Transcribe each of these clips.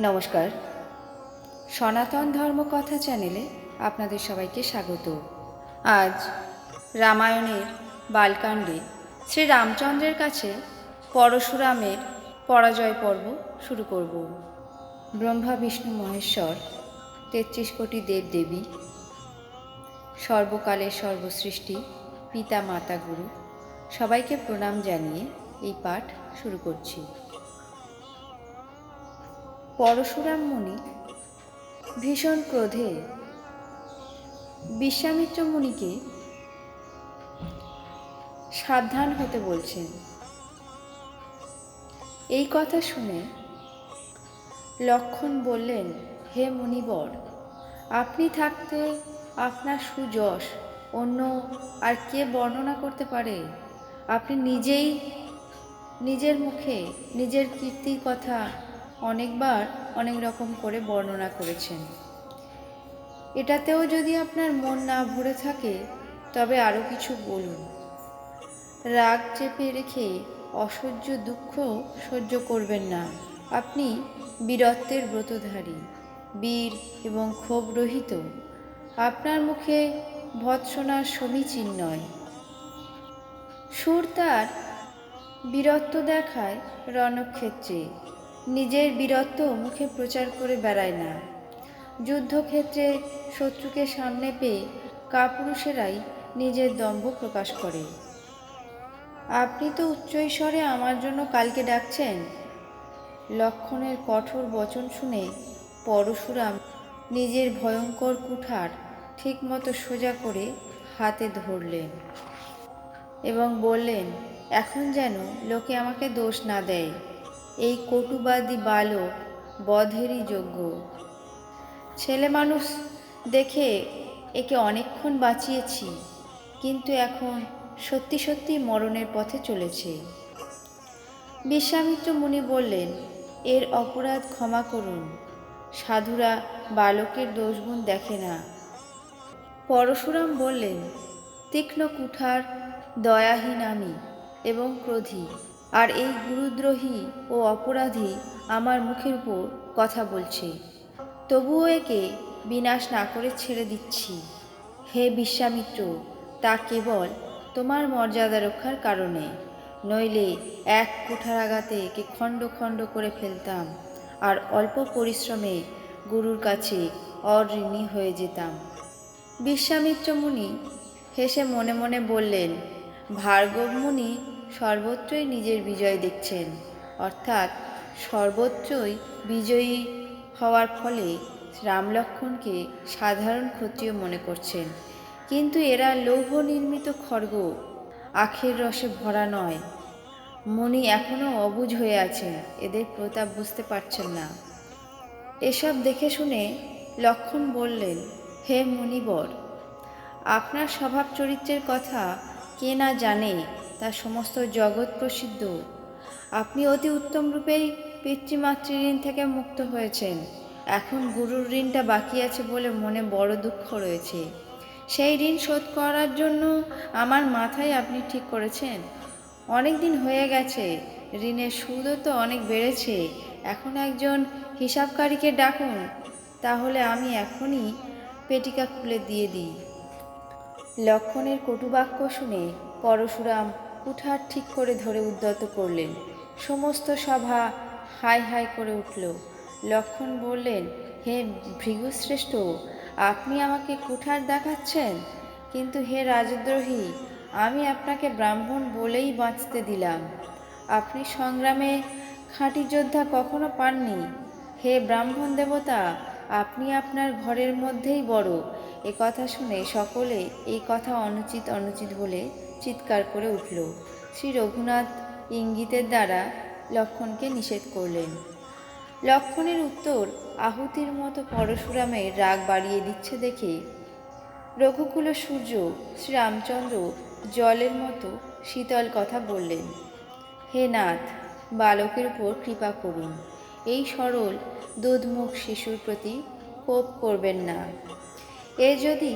নমস্কার। সনাতন ধর্ম কথা চ্যানেলে আপনাদের সবাইকে স্বাগত। আজ রামায়ণের বালকাণ্ডে শ্রী রামচন্দ্রের কাছে পরশুরামের পরাজয় পর্ব শুরু করব। ব্রহ্মা, বিষ্ণু, মহেশ্বর, তেত্রিশ কোটি দেবদেবী সর্বকালের সর্বসৃষ্টি, পিতা, মাতা, গুরু, সবাইকে প্রণাম জানিয়ে এই পাঠ শুরু করছি। পরশুরাম মুনি, ভীষণ ক্রোধে। বিশ্বামিত্র মুনিকে সাবধান হতে বলছেন। এই কথা শুনে লক্ষণ বললেন, হে মুনিবর, আপনি থাকতে আপনার সুযশ, অন্য আর কে বর্ণনা করতে পারে? আপনি নিজেই নিজের মুখে, নিজের কীর্তির কথা অনেকবার অনেক রকম করে বর্ণনা করেছেন। এটাতেও যদি আপনার মন না ভরে থাকে, তবে আরও কিছু বলুন। রাগ চেপে রেখে অসহ্য দুঃখ সহ্য করবেন না। আপনি বীরত্বের ব্রতধারী, বীর এবং ক্ষোভ রহিত। আপনার মুখে ভৎসনার সমীচীন নয়। সুর তার বীরত্ব দেখায় রণক্ষেত্রে। নিজের বীরত্ব মুখে প্রচার করে বেড়ায় না। যুদ্ধক্ষেত্রে শত্রুকে সামনে পেয়ে কাপুরুষেরাই নিজের দম্ভ প্রকাশ করে। আপনি তো উচ্চৈস্বরে আমার জন্য কালকে ডাকছেন। লক্ষণের কঠোর বচন শুনে পরশুরাম নিজের ভয়ঙ্কর কুঠার ঠিকমতো সোজা করে হাতে ধরলেন এবং বললেন, এখন যেন লোকে আমাকে দোষ না দেয়। এই কটুবাদী বালক বধেরই যোগ্য। ছেলে মানুষ দেখে একে অনেকক্ষণ বাঁচিয়েছি, কিন্তু এখন সত্যি সত্যি মরণের পথে চলেছে। বিশ্বামিত্র মুনি বললেন, এর অপরাধ ক্ষমা করুন। সাধুরা বালকের দোষগুণ দেখে না। পরশুরাম বললেন, তীক্ষ্ণ কুঠার, দয়াহীন আমি এবং ক্রোধী। আর এই গুরুদ্রোহী ও অপরাধী আমার মুখের উপর কথা বলছে। তবুও একে বিনাশ না করে ছেড়ে দিচ্ছি। হে বিশ্বামিত্র, তা কেবল তোমার মর্যাদা রক্ষার কারণে। নইলে এক কুঠার আঘাতে একে খণ্ড খণ্ড করে ফেলতাম আর অল্প পরিশ্রমে গুরুর কাছে অঋণী হয়ে যেতাম। বিশ্বামিত্র মুনি হেসে মনে মনে বললেন, ভার্গব মুনি সর্বত্রই নিজের বিজয় দেখছেন। অর্থাৎ সর্বত্রই বিজয়ী হওয়ার ফলে রামলক্ষণকে সাধারণ ক্ষত্রিয় মনে করছেন। কিন্তু এরা লৌহ নির্মিত খড়গ, আখের রসে ভরা নয়। মনি এখনও অবুঝ হয়ে আছেন, এদের প্রতাপ বুঝতে পারছেন না। এসব দেখে শুনে লক্ষণ বললেন, হে মুনিবর আপনার স্বভাব চরিত্রের কথা কে না জানে তা সমস্ত জগৎ প্রসিদ্ধ। আপনি অতি উত্তম রূপেই পিতৃমাতৃ ঋণ থেকে মুক্ত হয়েছেন। এখন গুরুর ঋণটা বাকি আছে বলে মনে বড় দুঃখ রয়েছে। সেই ঋণ শোধ করার জন্য আমার মাথায় আপনি ঠিক করেছেন। অনেক দিন হয়ে গেছে, ঋণের সুদও তো অনেক বেড়েছে। এখন একজন হিসাবকারীকে ডাকুন, তাহলে আমি এখনই পেটিকা খুলে দিয়ে দিই। লক্ষণের কটুবাক্য শুনে পরশুরাম কুঠার ঠিক করে ধরে উদ্যত করলেন। সমস্ত সভা হাই হাই করে উঠল। লক্ষণ বললেন, হে ভৃগুশ্রেষ্ঠ, আপনি আমাকে কুঠার দেখাচ্ছেন? কিন্তু হে রাজদ্রোহী, আমি আপনাকে ব্রাহ্মণ বলেই বাঁচতে দিলাম। আপনি সংগ্রামে খাঁটি যোদ্ধা কখনো পাননি। হে ব্রাহ্মণ দেবতা, আপনি আপনার ঘরের মধ্যেই বড়। এ কথা শুনে সকলে এই কথা অনুচিত অনুচিত বলে চিৎকার করে উঠল। শ্রী রঘুনাথ ইঙ্গিতের দ্বারা লক্ষণকে নিষেধ করলেন। লক্ষণের উত্তর আহুতির মতো পরশুরামের রাগ বাড়িয়ে দিচ্ছে দেখে রঘুকুল সূর্য শ্রীরামচন্দ্র জলের মতো শীতল কথা বললেন, হে নাথ, বালকের উপর কৃপা করুন। এই সরল, দুধমুখ শিশুর প্রতি কোপ করবেন না। এ যদি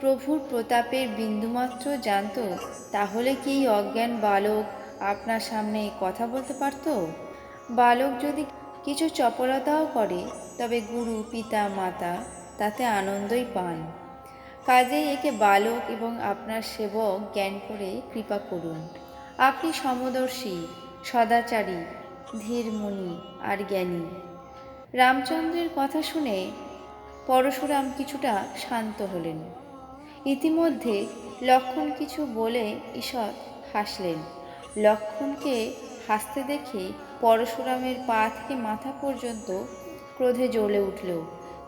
প্রভুর প্রতাপের বিন্দুমাত্র জানত, তাহলে কি এই অজ্ঞান বালক আপনার সামনে কথা বলতে পারত? বালক যদি কিছু চপলতাও করে, তবে গুরু, পিতা, মাতা তাতে আনন্দই পান। কাজেই একে বালক এবং আপনার সেবক জ্ঞান করে কৃপা করুন। আপনি সমদর্শী, সদাচারী ধীরমণি আর জ্ঞানী। রামচন্দ্রের কথা শুনে পরশুরাম কিছুটা শান্ত হলেন। ইতিমধ্যে লক্ষণ কিছু বলে ঈষৎ হাসলেন। লক্ষণকে হাসতে দেখে পরশুরামের পা থেকে মাথা পর্যন্ত ক্রোধে জ্বলে উঠল।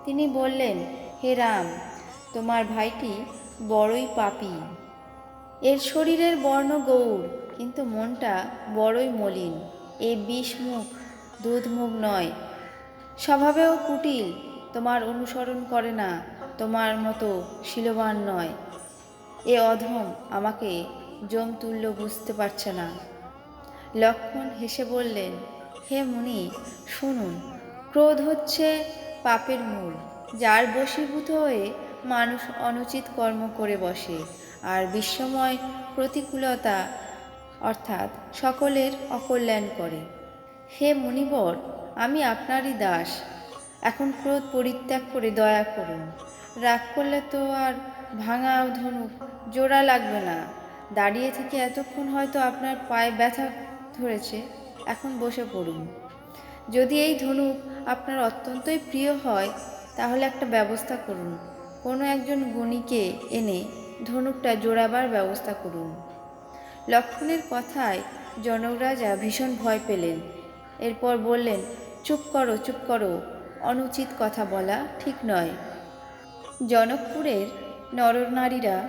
তিনি বললেন, হে রাম, তোমার ভাইটি বড়ই পাপী। এর শরীরের বর্ণ গৌর কিন্তু মনটা বড়ই মলিন। এ বিষমুখ, দুধমুখ নয়। স্বভাবেও কুটিল, তোমার অনুসরণ করে না। তোমার মতো শিলবান নয়। এ অধম আমাকে জমতুল্য বুঝতে পারছে না। লক্ষ্মণ হেসে বললেন, হে মুনি, শুনুন, ক্রোধ হচ্ছে পাপের মূল। যার বশীভূত হয়ে মানুষ অনুচিত কর্ম করে বসে, আর বিশ্বময় প্রতিকূলতা অর্থাৎ সকলের অকল্যাণ করে। হে মুনিবর, আমি আপনারই দাস। এখন ক্রোধ পরিত্যাগ করে দয়া করুন। রাগ করলে তো আর ভাঙা ধনুক জোড়া লাগবে না। দাঁড়িয়ে থেকে এতক্ষণ হয়তো আপনার পায়ে ব্যথা ধরেছে, এখন বসে পড়ুন। যদি এই ধনুক আপনার অত্যন্তই প্রিয় হয়, তাহলে একটা ব্যবস্থা করুন। কোনো একজন গুণীকে এনে ধনুকটা জোড়াবার ব্যবস্থা করুন। লক্ষণের কথায় জনক রাজা ভীষণ ভয় পেলেন। এরপর বললেন, চুপ করো চুপ করো। অনুচিত কথা বলা ঠিক নয়। জনকপুরের নরনারীরা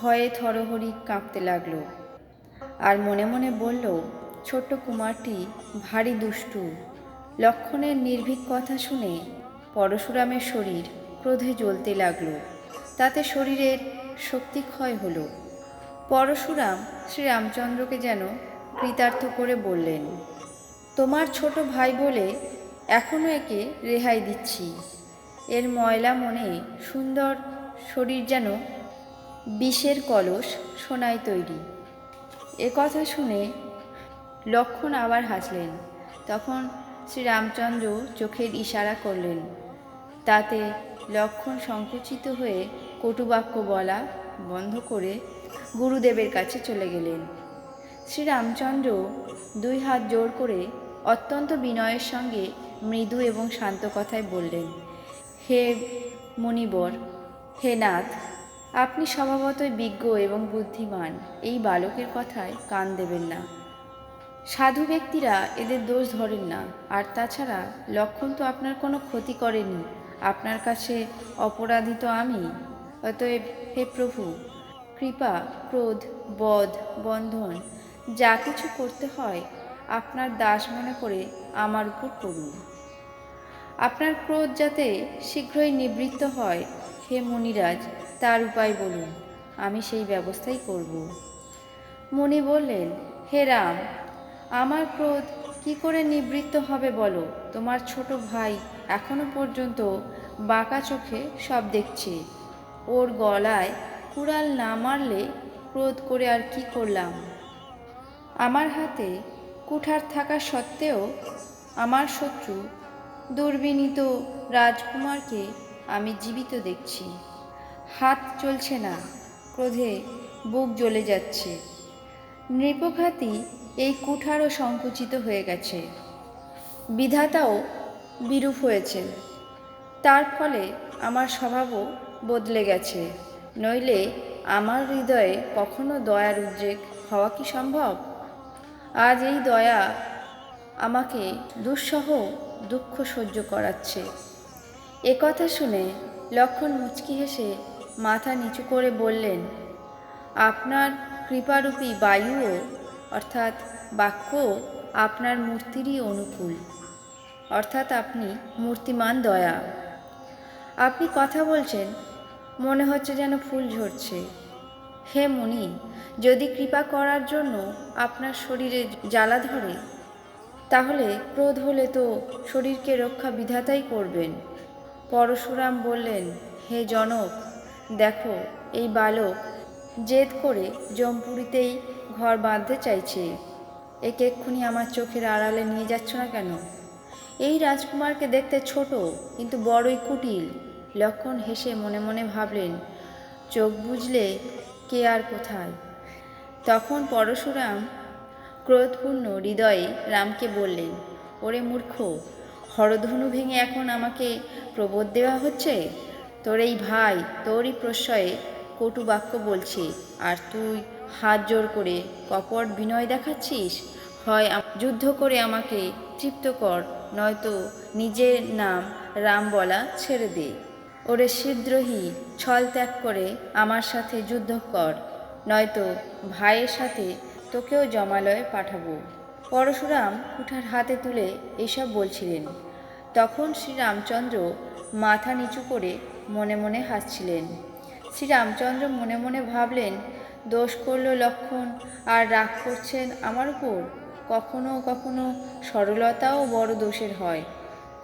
ভয়ে থরহরি কাঁপতে লাগল। আর মনে মনে বলল, ছোট্ট কুমারটি ভারী দুষ্টু। লক্ষণের নির্ভীক কথা শুনে পরশুরামের শরীর ক্রোধে জ্বলতে লাগল। তাতে শরীরের শক্তি ক্ষয় হল। পরশুরাম শ্রীরামচন্দ্রকে যেন কৃতার্থ করে বললেন, তোমার ছোট ভাই বলে এখনও একে রেহাই দিচ্ছি। এর ময়লা মনে সুন্দর শরীর যেন বিষের কলস সোনায় তৈরি। এ কথা শুনে লক্ষণ আবার হাসলেন। তখন শ্রীরামচন্দ্র চোখের ইশারা করলেন, তাতে লক্ষণ সংকুচিত হয়ে কটুবাক্য বলা বন্ধ করে গুরুদেবের কাছে চলে গেলেন। শ্রীরামচন্দ্র দুই হাত জোর করে অত্যন্ত বিনয়ের সঙ্গে মৃদু এবং শান্ত কথায় বললেন হে মণিবর, হে নাথ, আপনি স্বভাবতই বিজ্ঞ এবং বুদ্ধিমান। এই বালকের কথায় কান দেবেন না। সাধু ব্যক্তিরা এদের দোষ ধরেন না। আর তাছাড়া লক্ষণ তো আপনার কোনো ক্ষতি করেনি। আপনার কাছে অপরাধী তো আমি। অতএব হে প্রভু, কৃপা, ক্রোধ, বধ, বন্ধন, যা কিছু করতে হয়, আপনার দাস মনে করে আমার উপর করুন। আপনার ক্রোধ যাতে শীঘ্রই নিবৃত্ত হয়, হে মুনিরাজ, তার উপায় বলুন, আমি সেই ব্যবস্থাই করব। মুনি বললেন, হে রাম, আমার ক্রোধ কি করে নিবৃত্ত হবে বলো? তোমার ছোট ভাই এখনও পর্যন্ত বাঁকা চোখে সব দেখছে। ওর গলায় কুড়াল না মারলে ক্রোধ করে আর কি করলাম? আমার হাতে কুঠার থাকা সত্ত্বেও আমার শত্রু দুর্বিনীত রাজকুমারকে আমি জীবিত দেখছি। হাত চলছে না, ক্রোধে বুক জ্বলে যাচ্ছে। নৃপঘাতী এই কুঠারও সংকুচিত হয়ে গেছে। বিধাতাও বিরূপ হয়েছেন তার ফলে আমার স্বভাবও বদলে গেছে। নইলে আমার হৃদয়ে কখনো দয়ার উদ্রেক হওয়া কি সম্ভব? আজ এই দয়া আমাকে দুঃসহ দুঃখ সহ্য করাচ্ছে। এ কথা শুনে লক্ষণ মুচকি হেসে মাথা নিচু করে বললেন, আপনার কৃপারূপী বায়ুও, অর্থাৎ বাক্য আপনার মূর্তিরই অনুকূল। অর্থাৎ আপনি মূর্তিমান দয়া। আপনি কথা বলছেন, মনে হচ্ছে যেন ফুল ঝরছে। হে মুনি, যদি কৃপা করার জন্য আপনার শরীরে জ্বালা ধরে তাহলে ক্রোধ হলে তো শরীরকে রক্ষা বিধাতাই করবেন। পরশুরাম বললেন, হে জনক, দেখো, এই বালক জেদ করে জমপুরিতেই ঘর বাঁধতে চাইছে। একে এক্ষুনি আমার চোখের আড়ালে নিয়ে যাচ্ছ না কেন? এই রাজকুমারকে দেখতে ছোট, কিন্তু বড়ই কুটিল। লক্ষণ হেসে মনে মনে ভাবলেন, চোখ বুঝলে কে আর কোথায়? তখন পরশুরাম ক্রোধপূর্ণ হৃদয়ে রামকে বললেন, ওরে মূর্খ, হরধনু ভেঙে এখন আমাকে প্রবোধ দেওয়া হচ্ছে? তোর এই ভাই তোরই প্রশ্রয়ে কটু বাক্য বলছে, আর তুই হাত জোর করে কপট বিনয় দেখাচ্ছিস? হয় যুদ্ধ করে আমাকে তৃপ্ত কর, নয়তো নিজের নাম রাম বলা ছেড়ে দে। ওরে শীঘ্রই ছল ত্যাগ করে আমার সাথে যুদ্ধ কর, নয়তো ভাইয়ের সাথে তোকেও জমালয়ে পাঠাবো। পরশুরাম কুঠার হাতে তুলে এসব বলছিলেন। তখন শ্রীরামচন্দ্র মাথা নিচু করে মনে মনে হাসছিলেন। শ্রীরামচন্দ্র মনে মনে ভাবলেন, দোষ করল লক্ষণ, আর রাগ করছেন আমার উপর? কখনো কখনো সরলতাও বড় দোষের হয়।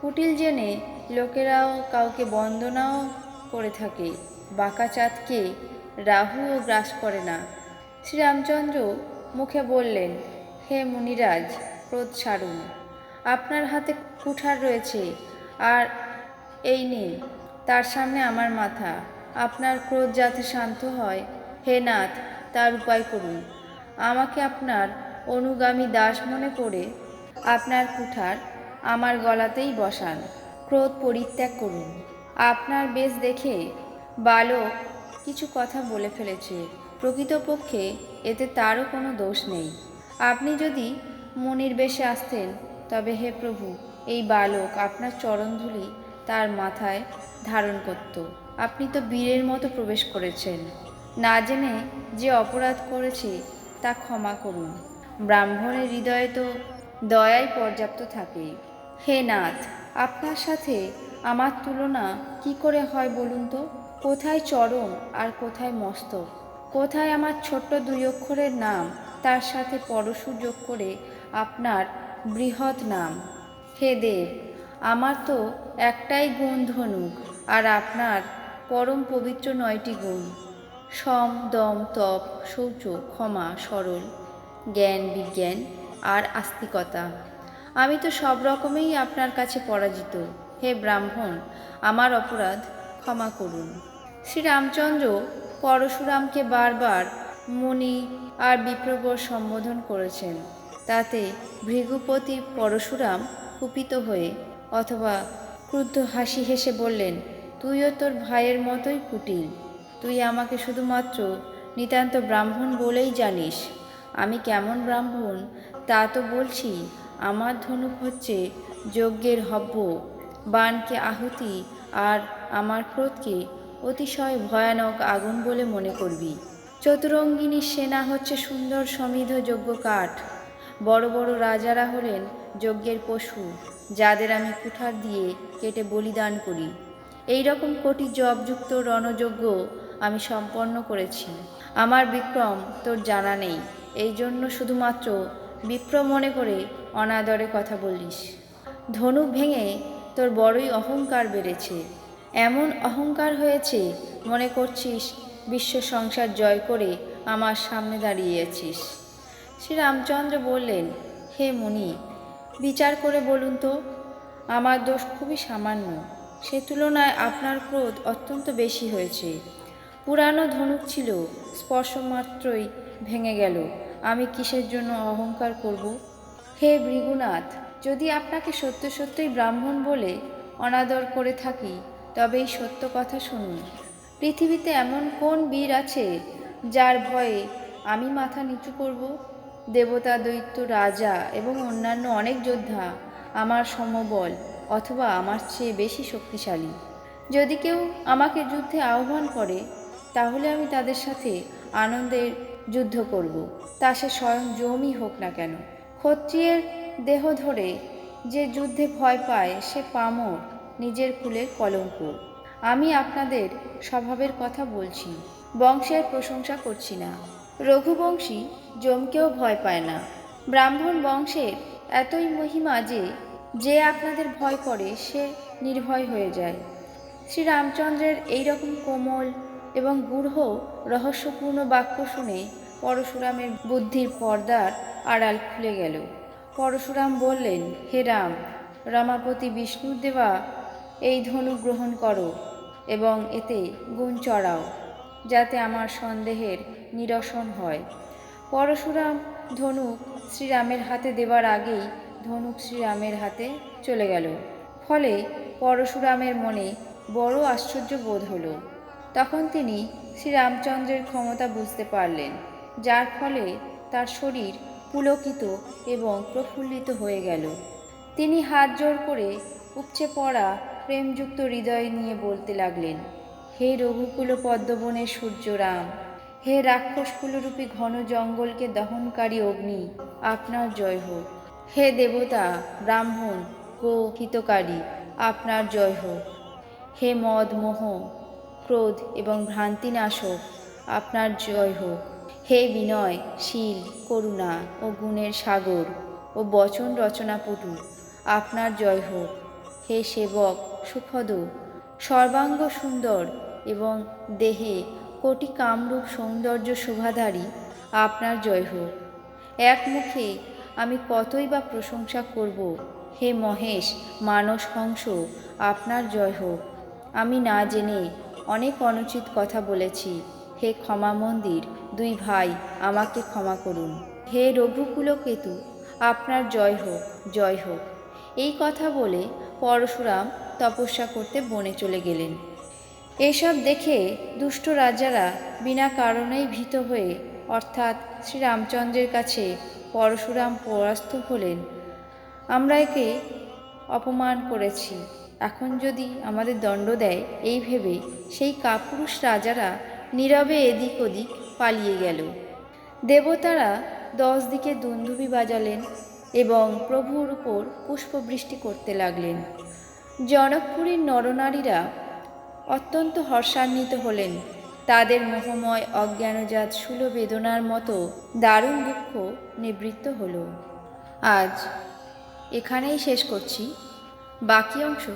কুটিল জেনে লোকেরাও কাউকে বন্দনাও করে থাকে। বাঁকা চাঁদকে রাহুও গ্রাস করে না। শ্রীরামচন্দ্র মুখে বললেন, হে মুনিরাজ, ক্রোধ ছাড়ুন। আপনার হাতে কুঠার রয়েছে, আর এই নিন, তার সামনে আমার মাথা। আপনার ক্রোধ যাতে শান্ত হয়, হে নাথ, তার উপায় করুন। আমাকে আপনার অনুগামী দাস মনে করে আপনার কুঠার আমার গলাতেই বসান। ক্রোধ পরিত্যাগ করুন। আপনার বেশ দেখে বালক কিছু কথা বলে ফেলেছে। প্রকৃতপক্ষে এতে তারও কোনো দোষ নেই। আপনি যদি মনির বেশে আসতেন, তবে হে প্রভু, এই বালক আপনার চরণধুলি তার মাথায় ধারণ করত। আপনি তো বীরের মতো প্রবেশ করেছেন। না জেনে যে অপরাধ করেছে, তা ক্ষমা করুন। ব্রাহ্মণের হৃদয়ে তো দয়াই পর্যাপ্ত থাকে। হে নাথ, আপনার সাথে আমার তুলনা কি করে হয় বলুন তো? কোথায় চরম আর কোথায় মস্তক? কোথায় আমার ছোট্ট দুই অক্ষরের নাম? তার সাথে পরশু যোগ করে আপনার বৃহৎ নাম। হে দেব, আমার তো একটাই গুণ ধনুক, আর আপনার পরম পবিত্র নয়টি গুণ। সম, দম, তপ, শৌচ, ক্ষমা, সরল, জ্ঞান, বিজ্ঞান, আর আস্তিকতা। আমি তো সব রকমেই আপনার কাছে পরাজিত। হে ব্রাহ্মণ, আমার অপরাধ ক্ষমা করুন। শ্রীরামচন্দ্র পরশুরামকে বারবার মুনি আর বিপ্রবর সম্বোধন করেছেন। তাতে ভৃগুপতি পরশুরাম কুপিত হয়ে অথবা ক্রুদ্ধ হাসি হেসে বললেন, তুইও তোর ভাইয়ের মতোই কুটিল। তুই আমাকে শুধুমাত্র নিতান্ত ব্রাহ্মণ বলেই জানিস। আমি কেমন ব্রাহ্মণ তা তো বলছি। আমার ধনুক হচ্ছে যজ্ঞের হব্য। বানকে আহুতি আর আমার ক্রোধকে অতিশয় ভয়ানক আগুন বলে মনে করবি। চতুরঙ্গিনী সেনা হচ্ছে সুন্দর সমৃদ্ধ যজ্ঞ কাঠ। বড় বড় রাজারা হলেন যজ্ঞের পশু, যাদের আমি কুঠার দিয়ে কেটে বলিদান করি। এই রকম কোটি জবযুক্ত রণযজ্ঞ আমি সম্পন্ন করেছি। আমার বিক্রম, তোর জানা নেই। এই জন্য শুধুমাত্র বিপ্র মনে করে অনাদরে কথা বলিস। ধনুক ভেঙে তোর বড়ই অহংকার বেড়েছে। এমন অহংকার হয়েছে, মনে করছিস, বিশ্ব সংসার জয় করে আমার সামনে দাঁড়িয়েছিস। শ্রীরামচন্দ্র বললেন, হে মুনি, বিচার করে বলুন তো, আমার দোষ খুবই সামান্য। সে তুলনায় আপনার ক্রোধ অত্যন্ত বেশি হয়েছে। পুরানো ধনুক ছিল, স্পর্শ মাত্রই ভেঙে গেল। আমি কিসের জন্য অহংকার করব? হে ভৃগুনাথ, যদি আপনাকে সত্য সত্যই ব্রাহ্মণ বলে অনাদর করে থাকি তবে এই সত্য কথা শুনুন। পৃথিবীতে এমন কোন বীর আছে যার ভয়ে আমি মাথা নিচু করব? দেবতা, দৈত্য, রাজা এবং অন্যান্য অনেক যোদ্ধা আমার সমবল অথবা আমার চেয়ে বেশি শক্তিশালী। যদি কেউ আমাকে যুদ্ধে আহ্বান করে, তাহলে আমি তাদের সাথে আনন্দের যুদ্ধ করব। তা সে স্বয়ং জমই হোক না কেন। ক্ষত্রিয়ের দেহ ধরে যে যুদ্ধে ভয় পায়, সে পামর। নিজের কুলের কলঙ্ক। আমি আপনাদের স্বভাবের কথা বলছি, বংশের প্রশংসা করছি না। রঘুবংশী জমকেও ভয় পায় না। ব্রাহ্মণ বংশের এতই মহিমা যে যে আপনাদের ভয় করে সে নির্ভয় হয়ে যায়। শ্রীরামচন্দ্রের এইরকম কোমল এবং গূঢ়, রহস্যপূর্ণ বাক্য শুনে পরশুরামের বুদ্ধির পর্দার আড়াল খুলে গেল। পরশুরাম বললেন, হে রাম, রমাপতি বিষ্ণুর দেওয়া এই ধনু গ্রহণ করো এবং এতে গুণ চড়াও, যাতে আমার সন্দেহের নিরসন হয়। পরশুরাম ধনুক শ্রীরামের হাতে দেওয়ার আগেই ধনুক শ্রীরামের হাতে চলে গেল। ফলে পরশুরামের মনে বড় আশ্চর্য বোধ হলো। তখন তিনি শ্রীরামচন্দ্রের ক্ষমতা বুঝতে পারলেন, যার ফলে তার শরীর পুলকিত এবং প্রফুল্লিত হয়ে গেল। তিনি হাত জোর করে উপচে পড়া প্রেমযুক্ত হৃদয় নিয়ে বলতে লাগলেন, হে রঘুকুল পদ্মবনের সূর্যরাম, হে রাক্ষসকুলরূপী ঘন জঙ্গলকে দহনকারী অগ্নি, আপনার জয় হোক। হে দেবতা, ব্রাহ্মণ, গো হিতকারী, আপনার জয় হোক। হে মদ মোহ, ক্রোধ এবং ভ্রান্তিনাশক, আপনার জয় হোক। হে বিনয়, শীল, করুণা ও গুণের সাগর ও বচন রচনা পটু আপনার জয় হোক। হে সেবক সুখদ, সর্বাঙ্গ সুন্দর এবং দেহে কোটি কামরূপ সৌন্দর্য শোভাধারী, আপনার জয় হোক। এক মুখে আমি কতই বা প্রশংসা করব, হে মহেশ, মানস হংস আপনার জয় হোক। আমি না জেনে অনেক অনুচিত কথা বলেছি, হে ক্ষমা মন্দির, দুই ভাই, আমাকে ক্ষমা করুন। হে রঘুকুল কেতু, আপনার জয় হোক জয় হোক। এই কথা বলে পরশুরাম তপস্যা করতে বনে চলে গেলেন। এসব দেখে দুষ্ট রাজারা বিনা কারণেই ভীত হয়ে অর্থাৎ শ্রীরামচন্দ্রের কাছে পরশুরাম পরাস্ত হলেন। আমরা একে অপমান করেছি। এখন যদি আমাদের দণ্ড দেয়, এই ভেবে সেই কাপুরুষ রাজারা নীরবে এদিক ওদিক পালিয়ে গেল। দেবতারা দশ দিকে দুন্দুবি বাজালেন এবং প্রভুর উপর পুষ্পবৃষ্টি করতে লাগলেন। জনকপুরীর নরনারীরা অত্যন্ত হর্ষান্বিত হলেন। তাদের মোহময় অজ্ঞানজাত সুল বেদনার মতো দারুণ দুঃখ নিবৃত্ত হলো। আজ এখানেই শেষ করছি। বাকি অংশ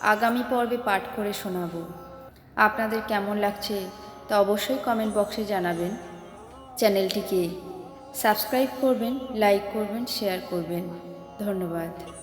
আগামী পর্বে পাঠ করে শোনাবো। আপনাদের কেমন লাগছে তা অবশ্যই কমেন্ট বক্সে জানাবেন। চ্যানেলটিকে সাবস্ক্রাইব করবেন, লাইক করবেন, শেয়ার করবেন। ধন্যবাদ।